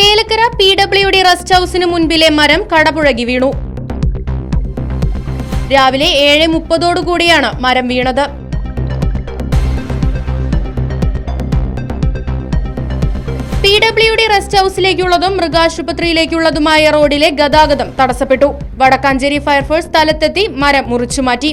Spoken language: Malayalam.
Chelakkara P W D rest ഹൌസിന് മുൻപിലെ മരം കടപുഴകി വീണു. രാവിലെ ഏഴ് മുപ്പതോടുകൂടിയാണ് മരം വീണത്. പി ഡബ്ല്യു ഡി റെസ്റ്റ് ഹൌസിലേക്കുള്ളതും മൃഗാശുപത്രിയിലേക്കുള്ളതുമായ റോഡിലെ ഗതാഗതം തടസ്സപ്പെട്ടു. വടക്കാഞ്ചേരി ഫയർഫോഴ്സ് സ്ഥലത്തെത്തി മരം മുറിച്ചുമാറ്റി.